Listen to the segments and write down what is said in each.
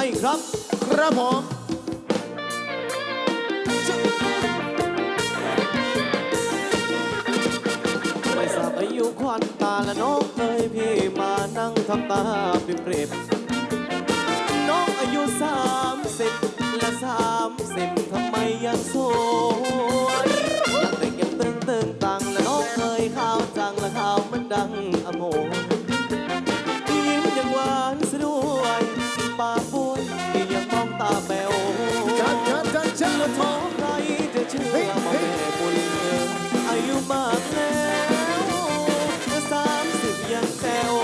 ให้ครับ ครับผมไม่ทราบอายุควันตาและน้องเอ้ยพี่มานั่งทำตาปิบเปรบน้องอายุสามสิบและสามสิบทำไมยังสวยยังเด็กยังตึงตึงตังและน้องเอ้ยข้า จัดจัดมอใครจะเชื่อว่าแม่บุญเรืออายุมากแล้วสามสิบยังแซว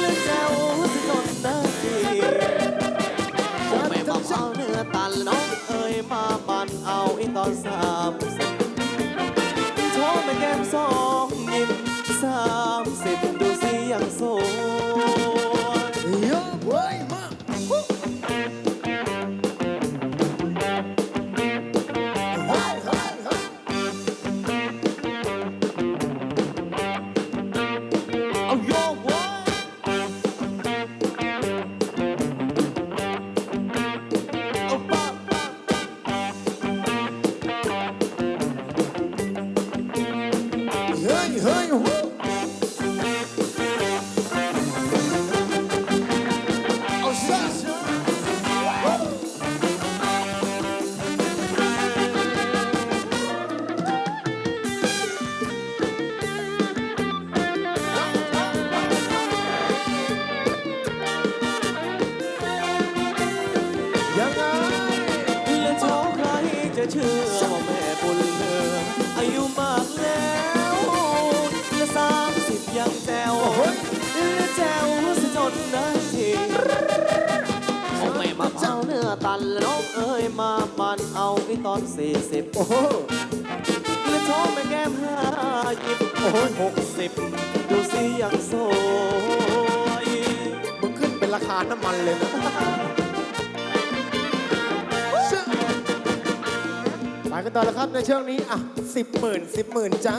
และแซวสนนนาทีผมแม่มาเอาเนื้อตันน้องเอ้ยมามันเอาอีตอนสามสิบโชว์แม่แก้มสองยิ้มสามสิบ เชื่อว่าแม่บุญเรืองอายุมากแล้วและสามสิบยังแจวและแจวสะจนนาทีเอาแม่มาเผาเนื้อตันและน้องเอ้ยมามันเอาไอ้ตอนสี่สิบโอ้โหและโชว์แม่แก้มห้ายิบโอ้ยหกสิบดูสิยังสวยมึงขึ้นเป็นราคาน้ำมันเลยนะ กันต่อแล้วครับในช่วงนี้ อะสิบหมื่นสิบหมื่นจ้า